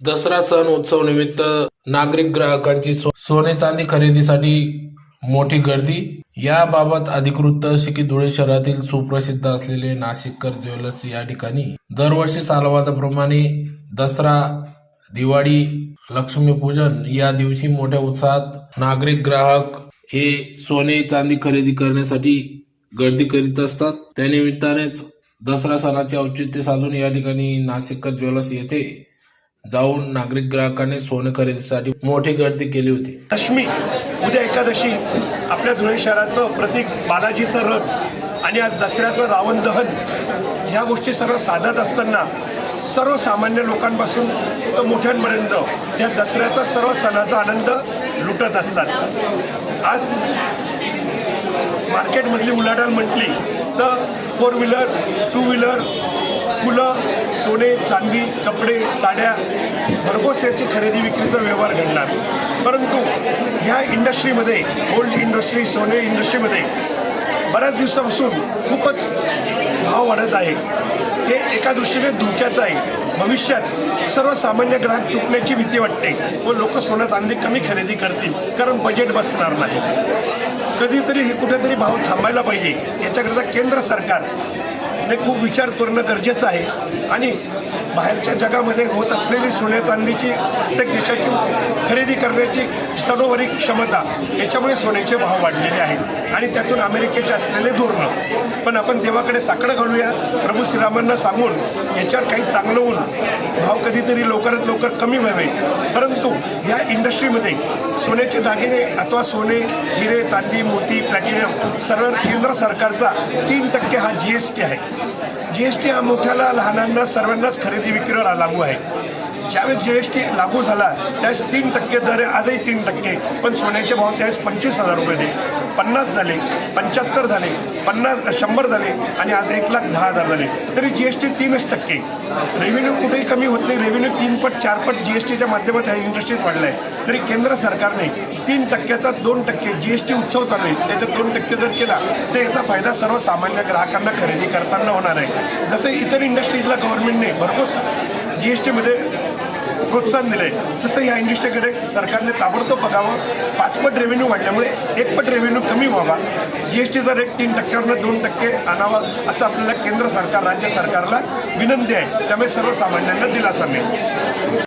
दसरा सण उत्सव निमित्त नागरिक ग्राहकांची सोने चांदी खरेदीसाठी मोठी गर्दी. याबाबत अधिकृत तहसील की धुळे शहरातील सुप्रसिद्ध असलेले नाशिककर ज्वेलर्स या ठिकाणी दरवर्षी सालवादाप्रमाणे दसरा दिवाळी लक्ष्मीपूजन या दिवशी मोठ्या उत्साहात नागरिक ग्राहक हे सोने चांदी खरेदी करण्यासाठी गर्दी करीत असतात. त्यानिमित्तानेच दसरा सणाचे औचित्य साधून या ठिकाणी नाशिककर ज्वेलर्स येथे जाऊन नागरिक ग्राहकांनी सोने खरेदीसाठी मोठी गर्दी केली होती. दशमी उद्या एकादशी. आपल्या धुळे शहराचं प्रतीक बालाजीचं रथ आणि आज दसऱ्याचं रावण दहन. ह्या गोष्टी सर्व साधत असताना सर्वसामान्य लोकांपासून तर मोठ्यांपर्यंत या दसऱ्याचा सर्व सणाचा आनंद लुटत असतात. आज मार्केटमधली उलाढाल म्हटली तर फोर व्हीलर टू व्हीलर फुलं सोने चांदी कपडे साड्या भरघोस याची खरेदी विक्रीचा व्यवहार घडणार. परंतु ह्या इंडस्ट्रीमध्ये गोल्ड इंडस्ट्री सोने इंडस्ट्रीमध्ये बऱ्याच दिवसापासून खूपच भाव वाढत आहे. हे एका दृष्टीने धोक्याचं आहे. भविष्यात सर्वसामान्य ग्राहक तुटण्याची भीती वाटते व लोक सोनं चांदी कमी खरेदी करतील कारण बजेट बसणार नाही. कधीतरी हे कुठेतरी भाव थांबायला पाहिजे याच्याकरता केंद्र सरकार हे खूप विचार करणं गरजेचं आहे. आणि बाहेरच्या जगामध्ये होत असलेली सोन्या चांदीची प्रत्येक देशाची खरेदी करण्याची सर्वोपरी क्षमता याच्यामुळे सोन्याचे भाव वाढलेले आहेत. आणि त्यातून अमेरिकेचे असलेले धोरणं पण आपण देवाकडे साकडं घालूया. प्रभू श्रीरामांना सांगून याच्यावर काही चांगलं होऊन भाव कधीतरी लवकरात लवकर कमी व्हावे. परंतु या इंडस्ट्रीमध्ये सोन्याचे दागिने अथवा सोने हिरे चांदी मोती प्लॅटिनियम सर्व केंद्र सरकारचा तीन टक्के हा जी एस टी आहे. जी एस टी हा मोठ्याला लहानांना सर्वांनाच खरेदी विक्रीवर लागू आहे. ज्यावेळेस जी एस टी लागू झाला त्यावेळेस तीन टक्के दर आहे, आजही तीन टक्के. पण सोन्याचे भाव त्यावेळेस पंचवीस हजार रुपये दे पन्नास झाले पंच्याहत्तर झाले पन्नास शंभर झाले आणि आज एक लाख दहा हजार झाले. तरी जी एस टी तीनच टक्के. रेव्हेन्यू कुठेही कमी होत नाही. रेव्हेन्यू तीनपट चारपट चार पट जी एस टीच्या माध्यमात ह्या इंडस्ट्रीत वाढला आहे तरी केंद्र सरकारने तीन टक्क्याचा दोन टक्के जी एस टी उत्सव चालू आहे. त्याच्यात दोन टक्के जर केला तर याचा फायदा सर्वसामान्य ग्राहकांना खरेदी करताना होणार आहे. जसं इतर इंडस्ट्रीजला गव्हर्नमेंटने भरपूर जी एस टीमध्ये प्रोत्साहन दिलं आहे तसं या इंडस्ट्रीकडे सरकारने ताबडतोब बघावं. पाचपट रेव्हेन्यू वाढल्यामुळे एकपट रेव्हेन्यू कमी व्हावा. जी एस टीचा रेट तीन टक्क्यावरनं दोन टक्के आणावा असं आपल्याला केंद्र सरकार राज्य सरकारला विनंती आहे. त्यामुळे सर्वसामान्यांना दिलासा मिळेल.